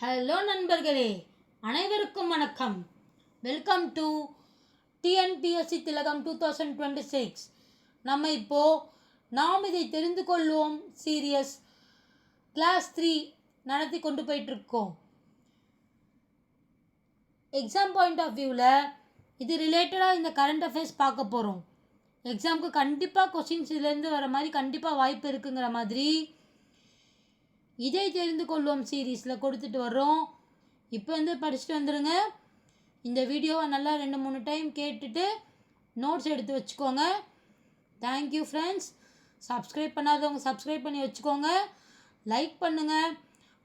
Hello நண்பர்களே. அனைவருக்கும் வணக்கம். Welcome to TNPSC Thilagam two thousand twenty six நம்ம இப்போது நாம் இதை தெரிந்து கொள்வோம். சீரியஸ் கிளாஸ் த்ரீ நடத்தி கொண்டு போயிட்டுருக்கோம். எக்ஸாம் பாயிண்ட் ஆஃப் வியூவில் இது ரிலேட்டடாக இந்த கரண்ட் அஃபேர்ஸ் பார்க்க போகிறோம் எக்ஸாமுக்கு கண்டிப்பாக கொஷின்ஸ் இதுலேருந்து வர மாதிரி கண்டிப்பாக வாய்ப்பு இருக்குங்கிற மாதிரி இதை தெரிந்து கொள்வோம் சீரீஸில். கொடுத்துட்டு வர்றோம். இப்போ வந்து படிச்சுட்டு வந்துடுங்க இந்த வீடியோவை நல்லா ரெண்டு மூணு டைம் கேட்டுட்டு நோட்ஸ் எடுத்து வச்சுக்கோங்க. தேங்க்யூ ஃப்ரெண்ட்ஸ் சப்ஸ்கிரைப் பண்ணாதவங்க சப்ஸ்கிரைப் பண்ணி வச்சுக்கோங்க. லைக் பண்ணுங்கள்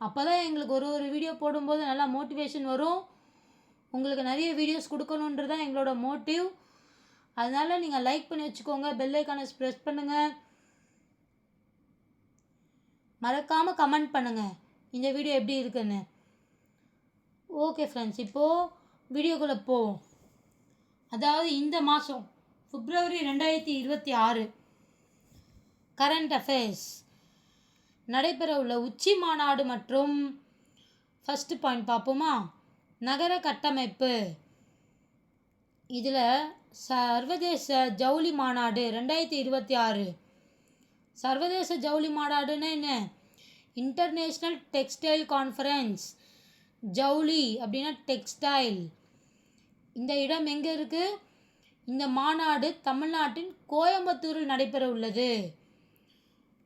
அப்போ தான் எங்களுக்கு ஒரு ஒரு வீடியோ போடும்போது நல்லா மோட்டிவேஷன் வரும். உங்களுக்கு நிறைய வீடியோஸ் கொடுக்கணுன்றது தான் எங்களோட மோட்டிவ் அதனால் நீங்கள் லைக் பண்ணி வச்சுக்கோங்க. பெல் ப்ரெஸ் பண்ணுங்கள் மறக்காமல் கமெண்ட் பண்ணுங்கள் இந்த வீடியோ எப்படி இருக்குன்னு. ஓகே ஃப்ரெண்ட்ஸ் இப்போது வீடியோக்குள்ளே போவோம். அதாவது இந்த மாதம் பிப்ரவரி ரெண்டாயிரத்தி இருபத்தி ஆறு கரண்ட் அஃபேர்ஸ் நடைபெற உள்ள உச்சி மாநாடு மற்றும் ஃபஸ்ட்டு பாயிண்ட் பார்ப்போமா? நகர கட்டமைப்பு. இதில் சர்வதேச ஜவுளி மாநாடு ரெண்டாயிரத்தி இருபத்தி ஆறு சர்வதேச ஜவுளி மாநாடுன்னா என்ன? இன்டர்நேஷ்னல் டெக்ஸ்டைல் கான்ஃபரன்ஸ் ஜவுளி அப்படின்னா டெக்ஸ்டைல் இந்த இடம் எங்கே இருக்குது இந்த மாநாடு தமிழ்நாட்டின் கோயம்புத்தூரில் நடைபெற உள்ளது.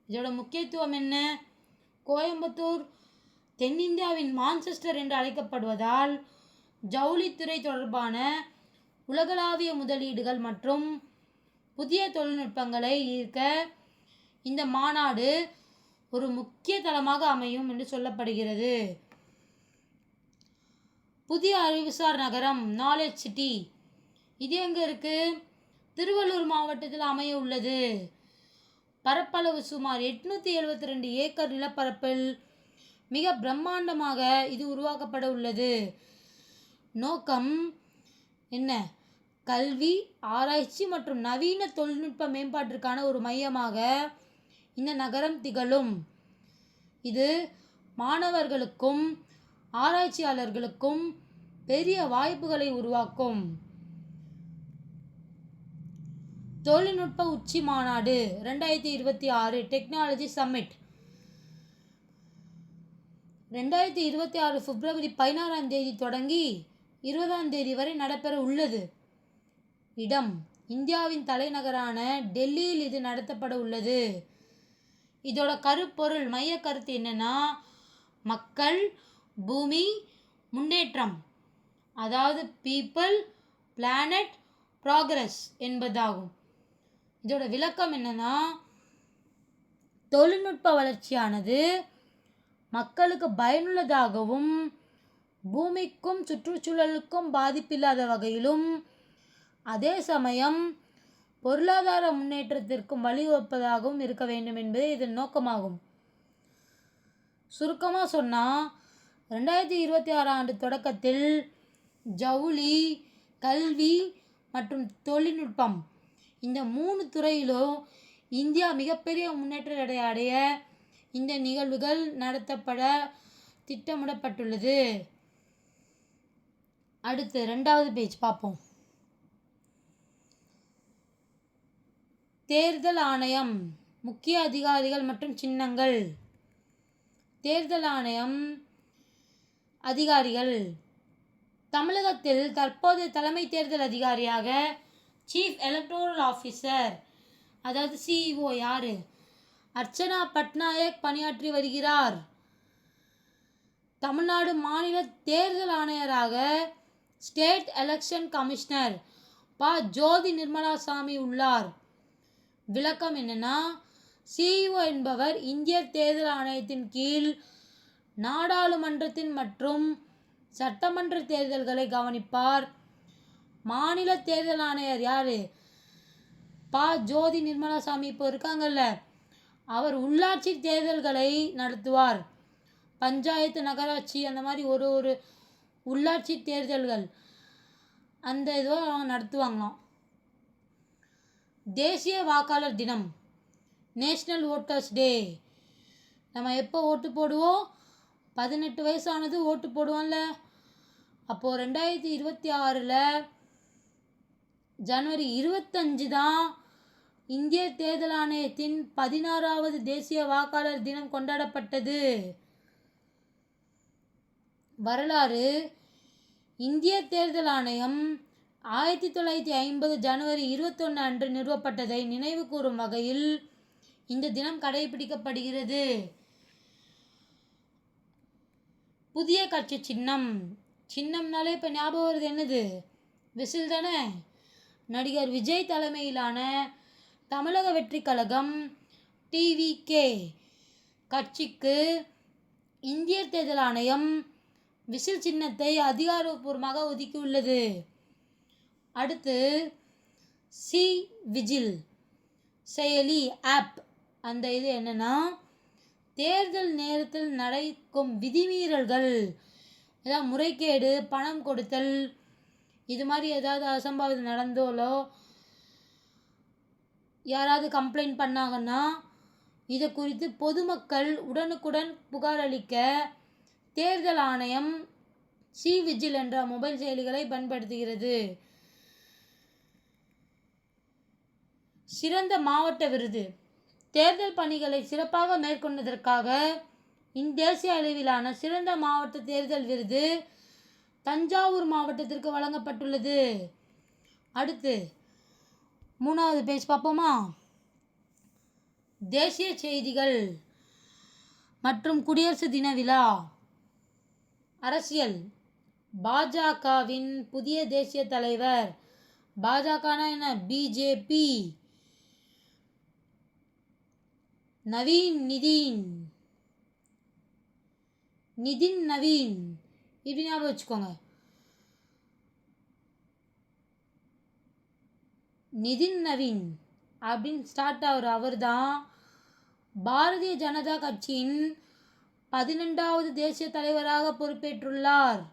இதோட முக்கியத்துவம் என்ன? கோயம்புத்தூர் தென்னிந்தியாவின் மான்செஸ்டர் என்று அழைக்கப்படுவதால் ஜவுளித்துறை தொடர்பான உலகளாவிய முதலீடுகள் மற்றும் புதிய தொழில்நுட்பங்களை ஈர்க்க இந்த மாநாடு ஒரு முக்கிய தளமாக அமையும் என்று சொல்லப்படுகிறது. புதிய அறிவுசார் நகரம் நாலேஜ் சிட்டி இது எங்கே இருக்குது திருவள்ளூர் மாவட்டத்தில் அமைய உள்ளது. பரப்பளவு சுமார் எட்நூற்றி எழுபத்தி ரெண்டு ஏக்கர் நிலப்பரப்பில் மிக பிரம்மாண்டமாக இது உருவாக்கப்பட உள்ளது. நோக்கம் என்ன? கல்வி ஆராய்ச்சி மற்றும் நவீன தொழில்நுட்ப மேம்பாட்டிற்கான ஒரு மையமாக இந்த நகரம் திகழும். இது மாணவர்களுக்கும் ஆராய்ச்சியாளர்களுக்கும் பெரிய வாய்ப்புகளை உருவாக்கும். தொழில்நுட்ப உச்சி மாநாடு ரெண்டாயிரத்தி இருபத்தி ஆறு டெக்னாலஜி சம்மிட். ரெண்டாயிரத்தி இருபத்தி ஆறு பிப்ரவரி பதினாறாம் தேதி தொடங்கி இருபதாம் தேதி வரை நடைபெற உள்ளது. இடம் இந்தியாவின் தலைநகரான டெல்லியில் இது நடத்தப்பட உள்ளது. இதோட கருப்பொருள் மைய கருத்து என்னென்னா மக்கள் பூமி முன்னேற்றம். அதாவது பீப்புள் பிளானட் ப்ராக்ரஸ் என்பதாகும். இதோட விளக்கம் என்னன்னா தொழில்நுட்ப வளர்ச்சியானது மக்களுக்கு பயனுள்ளதாகவும் பூமிக்கும் சுற்றுச்சூழலுக்கும் பாதிப்பில்லாத வகையிலும் அதே சமயம் பொருளாதார முன்னேற்றத்திற்கும் வழிவகுப்பதாகவும் இருக்க வேண்டும் என்பதே இதன் நோக்கமாகும். சுருக்கமாக சொன்னால் ரெண்டாயிரத்தி இருபத்தி ஆறாம் ஆண்டு தொடக்கத்தில் ஜவுளி கல்வி மற்றும் தொழில்நுட்பம் இந்த மூணு துறையிலும் இந்தியா மிகப்பெரிய முன்னேற்றத்தை அடைய இந்த நிகழ்வுகள் நடத்தப்பட திட்டமிடப்பட்டுள்ளது. அடுத்து ரெண்டாவது பேஜ் பார்ப்போம். தேர்தல் ஆணையம் முக்கிய அதிகாரிகள் மற்றும் சின்னங்கள். தேர்தல் ஆணையம் அதிகாரிகள். தமிழகத்தில் தற்போது தலைமை தேர்தல் அதிகாரியாக சீஃப் எலக்டோரல் ஆஃபீஸர் அதாவது சிஇஓ யார்? அர்ச்சனா பட்நாயக் பணியாற்றி வருகிறார். தமிழ்நாடு மாநில தேர்தல் ஆணையராக ஸ்டேட் எலெக்ஷன் கமிஷனர் ப. ஜோதி நிர்மலாசாமி உள்ளார். விளக்கம் என்னன்னா சிஇஓ என்பவர் இந்திய தேர்தல் ஆணையத்தின் கீழ் நாடாளுமன்றத்தின் மற்றும் சட்டமன்ற தேர்தல்களை கவனிப்பார். மாநில தேர்தல் ஆணையர் யார்? பா. ஜோதி நிர்மலாசாமி இப்போ இருக்காங்கல்ல அவர் உள்ளாட்சி தேர்தல்களை நடத்துவார். பஞ்சாயத்து நகராட்சி அந்த மாதிரி ஒரு ஒரு உள்ளாட்சி தேர்தல்கள் அந்த இதுவாக அவங்க நடத்துவாங்களாம். தேசிய வாக்காளர் தினம் நேஷ்னல் ஓட்டர்ஸ் டே நம்ம எப்போ ஓட்டு போடுவோம்? பதினெட்டு வயசானது ஓட்டு போடுவோம்ல. அப்போது ரெண்டாயிரத்தி இருபத்தி ஆறில் ஜனவரி இருபத்தஞ்சு தான் இந்திய தேர்தல் ஆணையத்தின் பதினாறாவது தேசிய வாக்காளர் தினம் கொண்டாடப்பட்டது. வரலாறு இந்திய தேர்தல் ஆணையம் ஆயிரத்தி தொள்ளாயிரத்தி ஐம்பது ஜனவரி இருபத்தொன்று அன்று நிறுவப்பட்டதை நினைவு கூறும் வகையில் இந்த தினம் கடைபிடிக்கப்படுகிறது. புதிய கட்சி சின்னம். சின்னம்னாலே இப்போ ஞாபகம் வருது என்னது? விசில் தானே? நடிகர் விஜய் தலைமையிலான தமிழக வெற்றி கழகம் டிவிகே கட்சிக்கு இந்திய தேர்தல் ஆணையம் விசில் சின்னத்தை அதிகாரப்பூர்வமாக ஒதுக்கியுள்ளது. அடுத்து சி விஜில் செயலி ஆப். அந்த இது என்னென்னா தேர்தல் நேரத்தில் நடக்கும் விதிமீறல்கள். ஏதாவது முறைகேடு பணம் கொடுத்தல் இது மாதிரி ஏதாவது அசம்பாவிதம் நடந்தோலோ யாராவது கம்ப்ளைண்ட் பண்ணாங்கன்னா இதை குறித்து பொதுமக்கள் உடனுக்குடன் புகார் அளிக்க தேர்தல் ஆணையம் சி விஜில் என்ற மொபைல் செயலிகளை பயன்படுத்துகிறது. சிறந்த மாவட்ட விருது. தேர்தல் பணிகளை சிறப்பாக மேற்கொண்டதற்காக இந்தேசிய அளவிலான சிறந்த மாவட்ட தேர்தல் விருது தஞ்சாவூர் மாவட்டத்திற்கு வழங்கப்பட்டுள்ளது. அடுத்து மூணாவது பேஜ் பார்ப்போமா? தேசிய செய்திகள் மற்றும் குடியரசு தின விழா. அரசியல். பாஜகவின் புதிய தேசிய தலைவர். பாஜகனா என்ன? பிஜேபி நவீன் நிதின். நிதின் நவீன். இப்படி ஞாபகம் வச்சுக்கோங்க. நிதின் நவீன். அப்படின்னு ஸ்டார்ட் ஆகிற அவர் தான் பாரதிய ஜனதா கட்சியின் பதினெண்டாவது தேசிய தலைவராக பொறுப்பேற்றுள்ளார்.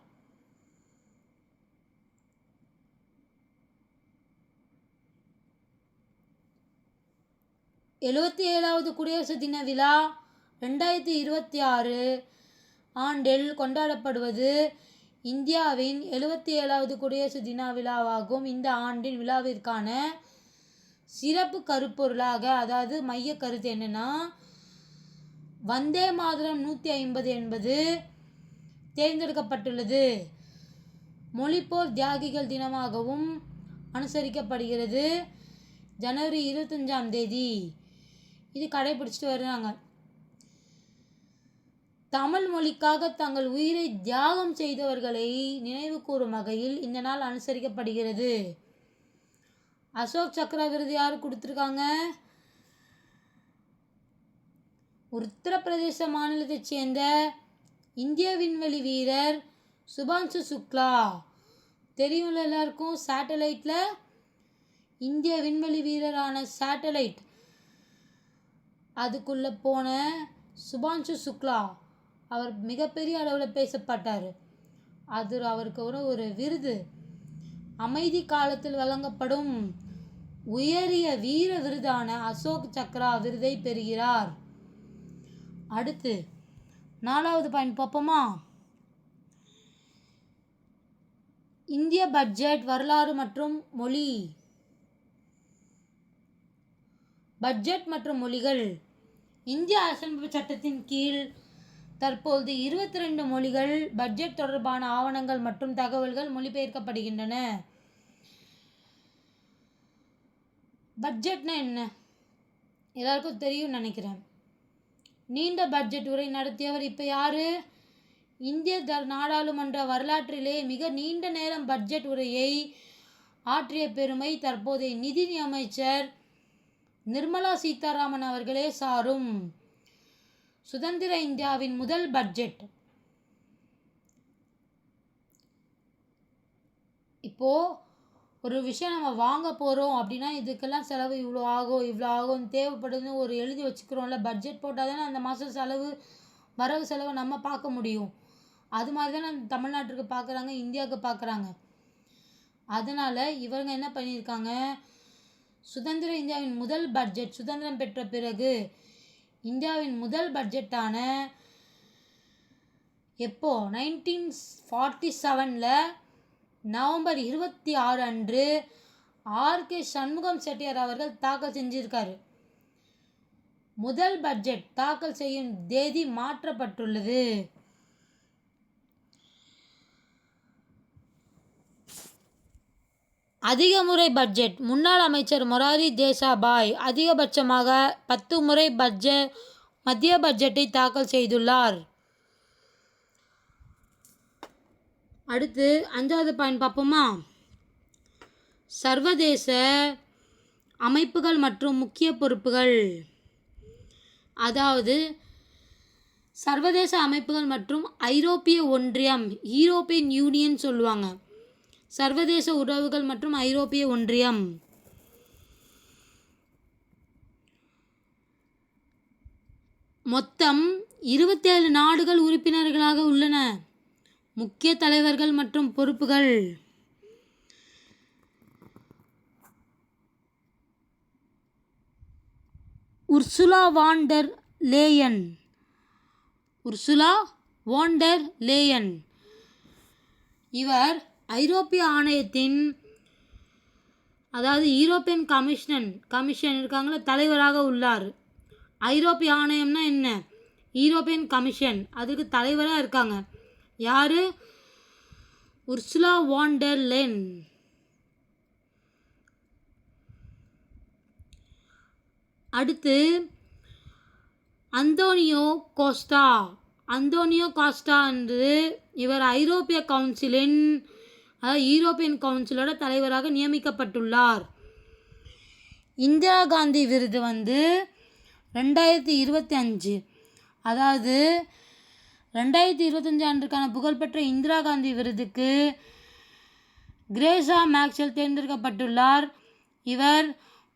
எழுபத்தி ஏழாவது குடியரசு தின விழா ரெண்டாயிரத்தி இருபத்தி ஆறு ஆண்டில் கொண்டாடப்படுவது இந்தியாவின் எழுபத்தி ஏழாவது குடியரசு தின விழாவாகும். இந்த ஆண்டின் விழாவிற்கான சிறப்பு கருப்பொருளாக அதாவது மைய கருத்து என்னென்னா வந்தே மாதரம் நூற்றி ஐம்பது என்பது தேர்ந்தெடுக்கப்பட்டுள்ளது. மொழிப்போர் தியாகிகள் தினமாகவும் அனுசரிக்கப்படுகிறது. ஜனவரி இருபத்தஞ்சாம் தேதி இது கடைபிடிச்சிட்டு வர்றாங்க தமிழ் மொழிக்காக தங்கள் உயிரை தியாகம் செய்தவர்களை நினைவு கூறும் வகையில் இந்த நாள் அனுசரிக்கப்படுகிறது. அசோக் சக்ரா விருது யார் கொடுத்துருக்காங்க? உத்தரப்பிரதேச மாநிலத்தைச் சேர்ந்த இந்திய விண்வெளி வீரர் சுபான்சு சுக்லா. தெரியும்ல எல்லாருக்கும்? சேட்டலைட்டில் இந்திய விண்வெளி வீரரான சேட்டலைட் அதுக்குள்ளே போன சுபாஞ்சு சுக்லா அவர் மிகப்பெரிய அளவில் பேசப்பட்டார். அது அவருக்கு ஒரு ஒரு விருது. அமைதி காலத்தில் வழங்கப்படும் உயரிய வீர விருதான அசோக் சக்ரா விருதை பெறுகிறார். அடுத்து நாலாவது பாயிண்ட் பார்ப்போமா? இந்திய பட்ஜெட் வரலாறு மற்றும் மொழி. பட்ஜெட் மற்றும் மொழிகள். இந்திய அரசியலமைப்பு சட்டத்தின் கீழ் தற்போது இருபத்தி ரெண்டு மொழிகள் பட்ஜெட் தொடர்பான ஆவணங்கள் மற்றும் தகவல்கள் மொழிபெயர்க்கப்படுகின்றன. பட்ஜெட்னா என்ன? எல்லாருக்கும் தெரியும் நினைக்கிறேன். நீண்ட பட்ஜெட் உரை நடத்தியவர் இப்போ யார்? இந்திய த நாடாளுமன்ற வரலாற்றிலே மிக நீண்ட நேரம் பட்ஜெட் உரையை ஆற்றிய பெருமை தற்போதைய நிதி அமைச்சர் நிர்மலா சீதாராமன் அவர்களே சாரும். சுதந்திர இந்தியாவின் முதல் பட்ஜெட் இப்போது ஒரு விஷயம் நம்ம வாங்க போகிறோம் அப்படின்னா இதுக்கெல்லாம் செலவு இவ்வளோ ஆகும் இவ்வளோ ஆகும் தேவைப்படுதுன்னு ஒரு எழுதி வச்சுக்கிறோம்ல. பட்ஜெட் போட்டால் தானே அந்த மாதம் செலவு வரவு செலவை நம்ம பார்க்க முடியும். அது மாதிரி தான் நம்ம தமிழ்நாட்டுக்கு பார்க்குறாங்க இந்தியாவுக்கு பார்க்குறாங்க. அதனால் இவங்க என்ன பண்ணியிருக்காங்க சுதந்திர இந்தியாவின் முதல் பட்ஜெட் சுதந்திரம் பெற்ற பிறகு இந்தியாவின் முதல் பட்ஜெட்டான எப்போ? நைன்டீன் ஃபார்ட்டி செவனில் நவம்பர் இருபத்தி ஆறு அன்று ஆர்கே சண்முகம் செட்டியார் அவர்கள் தாக்கல் செஞ்சிருக்காரு. முதல் பட்ஜெட் தாக்கல் செய்யும் தேதி மாற்றப்பட்டுள்ளது. அதிக முறை பட்ஜெட் முன்னாள் அமைச்சர் மொராரி தேசாபாய் அதிகபட்சமாக பத்து முறை பட்ஜெட் மத்திய பட்ஜெட்டை தாக்கல் செய்துள்ளார். அடுத்து அஞ்சாவது பாயிண்ட் பார்ப்போமா? சர்வதேச அமைப்புகள் மற்றும் முக்கிய பொறுப்புகள். அதாவது சர்வதேச அமைப்புகள் மற்றும் ஐரோப்பிய ஒன்றியம் யூரோப்பியன் யூனியன் சொல்லுவாங்க. சர்வதேச உறவுகள் மற்றும் ஐரோப்பிய ஒன்றியம். மொத்தம் இருபத்தேழு நாடுகள் உறுப்பினர்களாக உள்ளன. முக்கிய தலைவர்கள் மற்றும் பொறுப்புகள். Ursula von der Leyen. Ursula von der Leyen. இவர் ஐரோப்பிய ஆணையத்தின் அதாவது யூரோப்பியன் கமிஷன் கமிஷன் இருக்காங்கள தலைவராக உள்ளார். ஐரோப்பிய ஆணையம்னா என்ன? European commission. அதுக்கு தலைவராக இருக்காங்க. யார்? Ursula von der Leyen. அடுத்து அந்தோனியோ கோஸ்டா. அந்தோனியோ காஸ்டா என்று இவர் ஐரோப்பிய கவுன்சிலின் அதாவது யூரோப்பியன் கவுன்சிலோட தலைவராக நியமிக்கப்பட்டுள்ளார். இந்திரா காந்தி விருது வந்து ரெண்டாயிரத்தி இருபத்தி அஞ்சு அதாவது ரெண்டாயிரத்தி இருபத்தஞ்சு ஆண்டுக்கான புகழ்பெற்ற இந்திரா காந்தி விருதுக்கு கிரேசா மேக்ஸல் தேர்ந்தெடுக்கப்பட்டுள்ளார். இவர்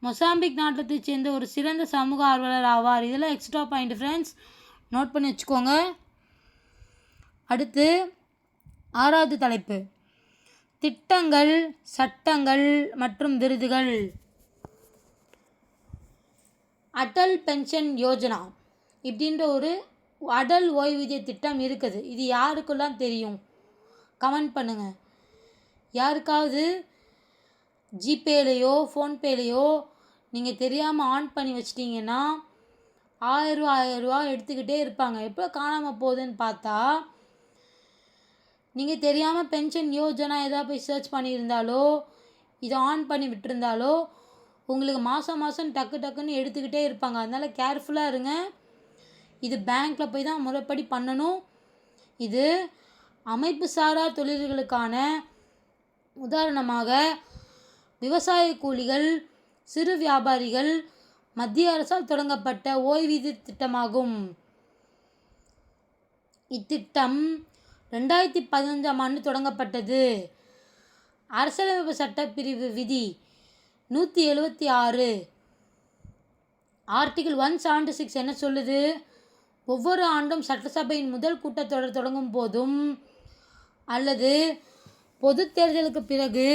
மொசாம்பிக் நாட்டத்தைச் சேர்ந்த ஒரு சிறந்த சமூக ஆர்வலர் ஆவார். இதெல்லாம் எக்ஸ்ட்ரா பாயிண்ட் ஃப்ரெண்ட்ஸ் நோட் பண்ணி வச்சுக்கோங்க. அடுத்து ஆறாவது தலைப்பு. திட்டங்கள் சட்டங்கள் மற்றும் விருதுகள். அடல் பென்ஷன் யோஜனா. இப்படின்ற ஒரு அடல் ஓய்வூதிய திட்டம் இருக்குது. இது யாருக்கெல்லாம் தெரியும்? கமெண்ட் பண்ணுங்கள் யாருக்காவது ஜிபேலேயோ ஃபோன்பேலேயோ நீங்கள் தெரியாமல் ஆன் பண்ணி வச்சிட்டிங்கன்னா ஆயிரரூவா ஆயிரரூவா எடுத்துக்கிட்டே இருப்பாங்க. எப்போ காணாமல் போகுதுன்னு பார்த்தா நீங்கள் தெரியாமல் பென்ஷன் யோஜனா ஏதாவது போய் சர்ச் பண்ணியிருந்தாலோ இதை ஆன் பண்ணி விட்டுருந்தாலோ உங்களுக்கு மாதம் மாதம் டக்கு டக்குன்னு எடுத்துக்கிட்டே இருப்பாங்க. அதனால் கேர்ஃபுல்லாக இருங்க. இது பேங்க்கில் போய் தான் முறைப்படி பண்ணணும். இது அமைப்பு சாரா தொழில்களுக்கான உதாரணமாக விவசாய கூலிகள் சிறு வியாபாரிகள் மத்திய அரசால் தொடங்கப்பட்ட ஓய்வூதிய திட்டமாகும். இத்திட்டம் ரெண்டாயிரத்தி பதினஞ்சாம் ஆண்டு தொடங்கப்பட்டது. அரசியலமைப்பு சட்டப்பிரிவு விதி நூற்றி எழுபத்தி ஆறு. ஆர்டிகிள் ஒன் செவன்டி சிக்ஸ் என்ன சொல்லுது? ஒவ்வொரு ஆண்டும் சட்டசபையின் முதல் கூட்டத்தொடர் தொடங்கும் போதும் அல்லது பொது தேர்தலுக்கு பிறகு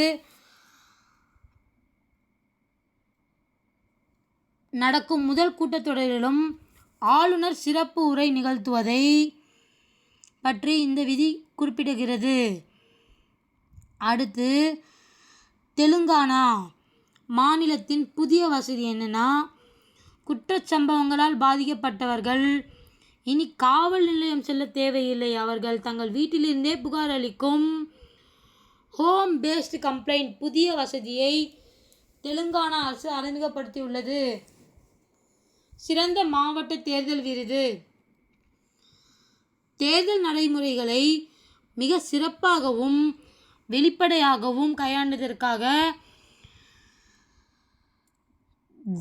நடக்கும் முதல் கூட்டத்தொடரிலும் ஆளுநர் சிறப்பு உரை நிகழ்த்துவதை பற்றி இந்த விதி குறிப்பிடுகிறது. அடுத்து தெலுங்கானா மாநிலத்தின் புதிய வசதி என்னென்னா குற்றச்சம்பவங்களால் பாதிக்கப்பட்டவர்கள் இனி காவல் நிலையம் செல்ல தேவையில்லை. அவர்கள் தங்கள் வீட்டிலிருந்தே புகார் அளிக்கும் ஹோம் பேஸ்டு கம்ப்ளைண்ட் புதிய வசதியை தெலுங்கானா அரசு அறிமுகப்படுத்தியுள்ளது. சிறந்த மாவட்ட தேர்தல் விருது. தேர்தல் நடைமுறைகளை மிக சிறப்பாகவும் வெளிப்படையாகவும் கையாண்டதற்காக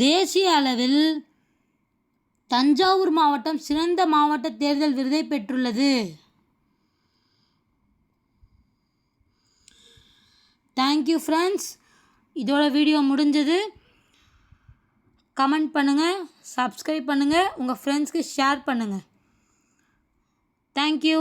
தேசிய அளவில் தஞ்சாவூர் மாவட்டம் சிறந்த மாவட்ட தேர்தல் விருதை பெற்றுள்ளது. தேங்க்யூ ஃப்ரெண்ட்ஸ் இதோட வீடியோ முடிஞ்சது. கமெண்ட் பண்ணுங்கள் சப்ஸ்கிரைப் பண்ணுங்கள் உங்கள் ஃப்ரெண்ட்ஸ்க்கு ஷேர் பண்ணுங்கள் தேங்க்யூ